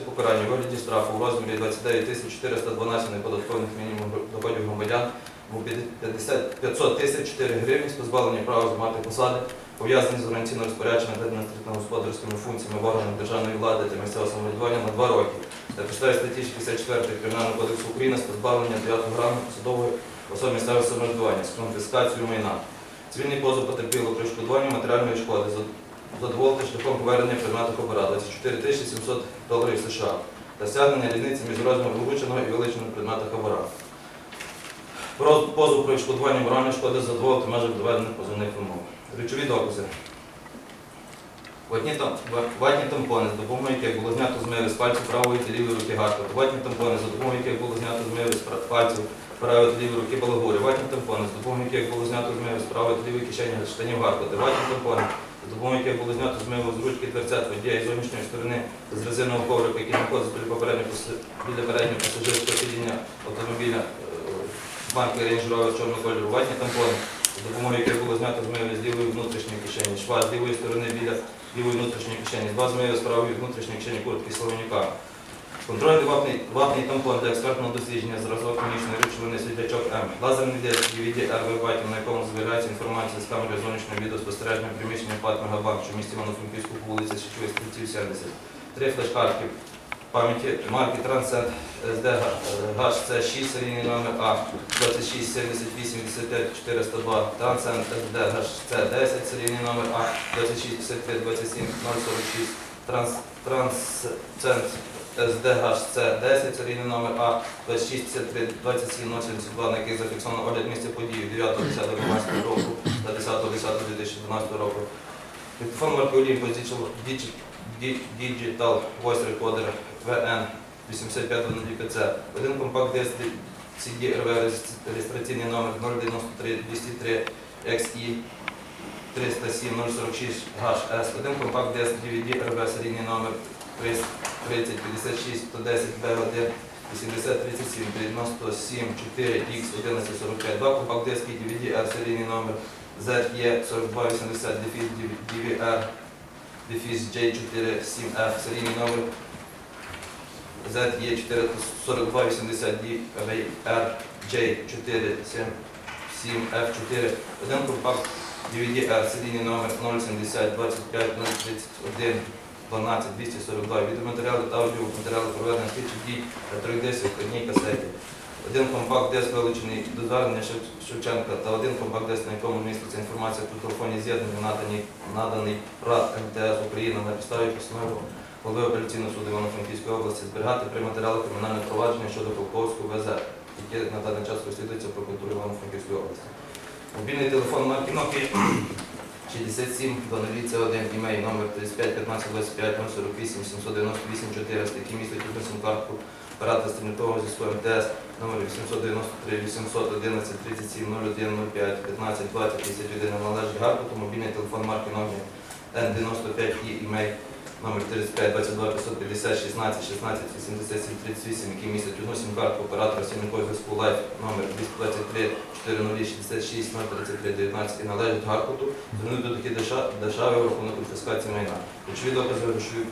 покарання у вигляді штрафу у розмірі 29 тисяч 412 неподаткових мінімум доходів громадян або 500 тисяч 4 гривні з позбавлення права займати посади, пов'язані з організаційним розпорядженням та адміністративно-господарськими функціями в органах державної влади та місцевого самоврядування на 2 роки. Та підставі статті 64 Кримінального кодексу України з позбавлення 9 граму судової особи місцевого самоврядування з конфіскацією майна. Цивільний позов потерпіло при відшкодуванні матеріальної шкоди задоволити шляхом повернення предмету хабара 24 тисячі 700 доларів США та стягнення різниці між розміром врученого і вилученого предмета хабара. Про позов про відшкодування моральної шкоди задоволити в межах доведених позовних вимог. Речові докази. Ватні, там, ватні тампони, за допомогою яких було знято змиви з пальців правої та лівої руки гаркоти. Ватні тампони, за допомогою яких було знято змиви з пальців правої та лівої руки балагури. Ватні тампони, за допомогою яких було знято змиви з правої та лівої кишені штанів гаркоти. Ватні тампони, за допомогою яких було знято змиви з ручки дверцят водія і зовнішньої сторони з резинового коврика, який знаходиться біля переднього пасажирського сидіння автомобіля банки марки Rover чорного кольору. Ватні тампони, за допомогою яких було знято з змиви з лівої внутрішньої кишені, шва з лівої сторони біля лівої внутрішньої кишені, два змиви з правої внутрішньої кишені куртки Словенюка. Контрольний вапний, вапний тампон для експертного дослідження зразок хімічної речовини світлячок М. Лазерний диск DVD RV Ватім, на якому збирається інформація з камери зовнішнього відеоспостереження приміщення ПАТ Мегабанк, що в місті Івано-Франківську по вулиці Січових Стрільців 70. Три флеш-картки пам'яті марки Transcend SD HC6, серійний номер А 26 78 85 402, Transcend SD HC10, серійний номер А 26 53 27 046, Transcend SDHC10, серійний номер А 26 53 27 072, на яких зафіксовано огляд місця події 9 10 12 року та 10 10 2012 року. Телефон марки Olympus Digital, Digi- Di- Digital Voice Recorder VN 8500PC. Один компакт-диск CD RV реєстраційний номер 093 203 XI 307 046 HS. Один компакт-диск DVD RV серійний номер 30 56 110 B1 8037 97 4 X 1145. Два компакт-диски DVD R серійний номер ZE 4280 DVR дефіс J47F, серійний номер ZE 4280 DVR J47F4, один компакт DVD-R, серійний номер 070 25 031 12 242, відеоматеріали та аудіоматеріали проведення слідчих дій та трьох дисків в одній касеті. Один компакт-диск вилучений до звернення Шевченка та один компакт-диск, на якому міститься інформація про телефонні з'єднання, наданий, наданий РАД МТС України на підставі постанови голови апеляційного суду Івано-Франківської області зберігати при матеріалах кримінального провадження щодо Полковського ВЗ, яке на даний час розслідується прокуратури Івано-Франківської області. Мобільний телефон марки Nokia 67 1 імей номер 35 15 25 048 798 400, який містить одну сим-картку оператора стрільникового зв'язку МТС номер 893 811 37 01 05 15 20 51 належить Гаркуту, мобільний телефон марки номер N95 і імей номер 35 22 550 16 16 87 38, який містить одну сим-картку оператора стрільникового зв'язку Life номер 223 4066 033 19 і належить Гаркуту, звернути до такі держави в рахунок конфіскації майна. Ключові докази грошові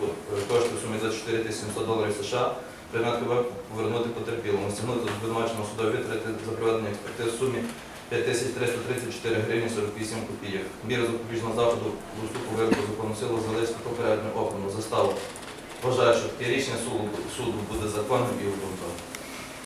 кошти в сумі 24 700 доларів США предмет КБ повернути потерпілому, стягнути до обвинуваченого судові витрати за проведення експертиз в сумі 5334 гривні 48 копійок. Міра запобіжного заходу уступу вироку закону силу залишити окремо. Вважаю, що таке рішення суду буде законним і обґрунтованим.